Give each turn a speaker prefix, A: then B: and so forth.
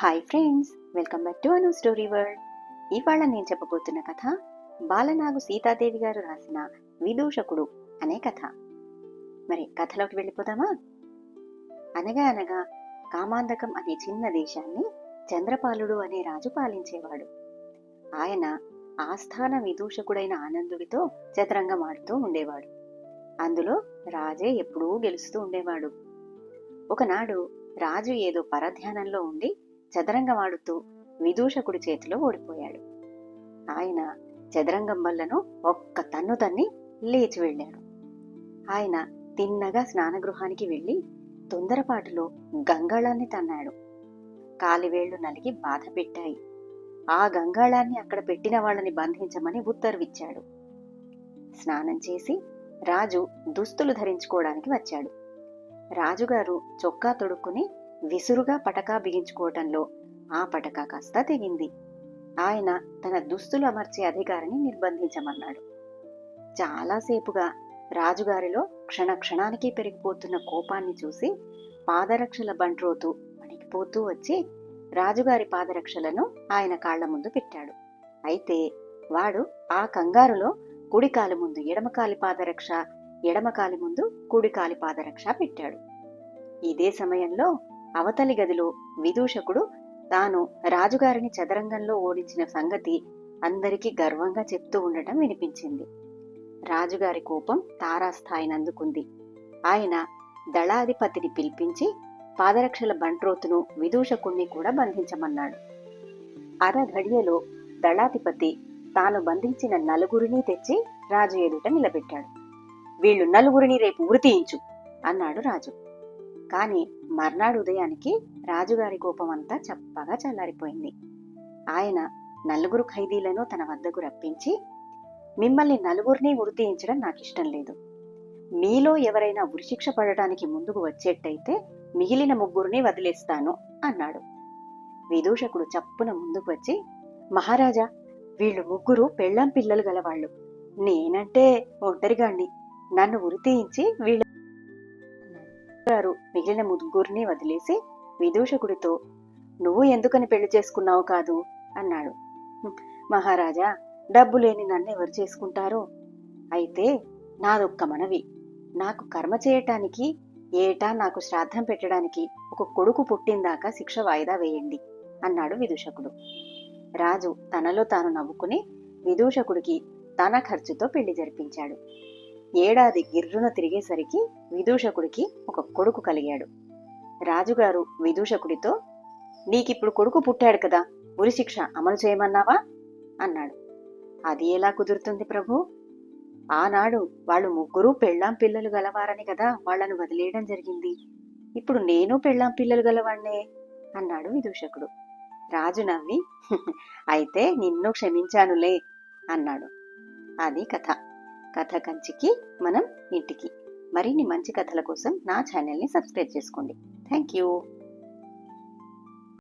A: Hi friends welcome back to Anu story world ఇవాళ నేను చెప్పబోతున్న కథ బాలనాగు సీతాదేవి గారు రాసిన విదూషకుడు అనే కథ. మరి కథలోకి వెళ్ళిపోదామా? అనగా అనగా కామాంధకం అనే చిన్న దేశాన్ని చంద్రపాలుడు అనే రాజు పాలించేవాడు. ఆయన ఆస్థాన విదూషకుడైన ఆనందుడితో చదరంగం ఆడుతూ ఉండేవాడు. అందులో రాజే ఎప్పుడూ గెలుస్తూ ఉండేవాడు. ఒకనాడు రాజు ఏదో పరధ్యానంలో ఉండి చదరంగమాడుతూ విదూషకుడి చేతిలో ఓడిపోయాడు. ఆయన చదరంగం వల్లను ఒక్క తన్ను తన్ని లేచి వెళ్ళాడు. ఆయన తిన్నగా స్నానగృహానికి వెళ్ళి తొందరపాటులో గంగాళాన్ని తన్నాడు. కాలివేళ్ళు నలిగి బాధ పెట్టాయి. ఆ గంగాళాన్ని అక్కడ పెట్టిన వాళ్ళని బంధించమని ఉత్తర్విచ్చాడు. స్నానం చేసి రాజు దుస్తులు ధరించుకోవడానికి వచ్చాడు. రాజుగారు చొక్కా తొడుక్కుని విసురుగా పటకా బిగించుకోవటంలో ఆ పటకా కాస్త తెగింది. ఆయన తన దుస్తులు అమర్చే అధికారిని నిర్బంధించమన్నాడు. చాలాసేపుగా రాజుగారిలో క్షణ క్షణానికి పెరిగిపోతున్న కోపాన్ని చూసి పాదరక్షల బంట్రోతు అణికిపోతూ వచ్చి రాజుగారి పాదరక్షలను ఆయన కాళ్ళ ముందు పెట్టాడు. అయితే వాడు ఆ కంగారులో కుడికాలి ముందు ఎడమకాలి పాదరక్ష ఎడమకాలి ముందు కుడికాలి పాదరక్ష పెట్టాడు. ఇదే సమయంలో అవతలి గదిలో విదూషకుడు తాను రాజుగారిని చదరంగంలో ఓడించిన సంగతి అందరికీ గర్వంగా చెప్తూ ఉండటం వినిపించింది. రాజుగారి కోపం తారాస్థాయిని అందుకుంది. ఆయన దళాధిపతిని పిలిపించి పాదరక్షల బంట్రోతును విదూషకుణ్ణి కూడా బంధించమన్నాడు. అర ఘడియలో దళాధిపతి తాను బంధించిన నలుగురిని తెచ్చి రాజు ఎదుట నిలబెట్టాడు. వీళ్ళు నలుగురిని రేపు ఉరితీయించు అన్నాడు రాజు. కానీ మర్నాడు ఉదయానికి రాజుగారి కోపం అంతా చప్పగా చల్లారిపోయింది. ఆయన నలుగురు ఖైదీలను తన వద్దకు రప్పించి మిమ్మల్ని నలుగురిని ఉరితీయించడం నాకు ఇష్టం లేదు. మీలో ఎవరైనా ఉరిశిక్ష పడటానికి ముందుకు వచ్చేట్టయితే మిగిలిన ముగ్గురిని వదిలేస్తాను అన్నాడు. విదూషకుడు చప్పున ముందుకు వచ్చి మహారాజా వీళ్ళు ముగ్గురు పెళ్ళాం పిల్లలు గలవాళ్ళు. నేనంటే ఒంటరిగాండి నన్ను ఉరితీయించి వీళ్ళు చెప్పారు. మిగిలిన ముగ్గురిని వదిలేసి విదూషకుడితో నువ్వు ఎందుకని పెళ్ళి చేసుకున్నావు కాదు? అన్నాడు. మహారాజా డబ్బు లేని నన్ను ఎవరు చేసుకుంటారో? అయితే నాదొక్క మనవి. నాకు కర్మ చేయటానికి ఏటా నాకు శ్రాద్ధం పెట్టడానికి ఒక కొడుకు పుట్టిందాకా శిక్ష వాయిదా వేయండి అన్నాడు విదూషకుడు. రాజు తనలో తాను నవ్వుకుని విదూషకుడికి తన ఖర్చుతో పెళ్ళి జరిపించాడు. ఏడాది గిర్రున తిరిగేసరికి విదూషకుడికి ఒక కొడుకు కలిగాడు. రాజుగారు విదూషకుడితో నీకిప్పుడు కొడుకు పుట్టాడు కదా ఉరిశిక్ష అమలు చేయమన్నావా? అన్నాడు. అది ఎలా కుదురుతుంది ప్రభు? ఆనాడు వాళ్ళు ముగ్గురు పెళ్ళాం పిల్లలు గలవారని కదా వాళ్ళను వదిలేయడం జరిగింది. ఇప్పుడు నేను పెళ్ళాం పిల్లలు గలవాణ్ణే అన్నాడు విదూషకుడు. రాజు నవ్వి అయితే నిన్ను క్షమించానులే అన్నాడు. అది కథ. కథ కంచికి మనం ఇంటికి మరిన్ని మంచి కథల కోసం నా ఛానల్ని సబ్స్క్రైబ్ చేసుకోండి. Thank you.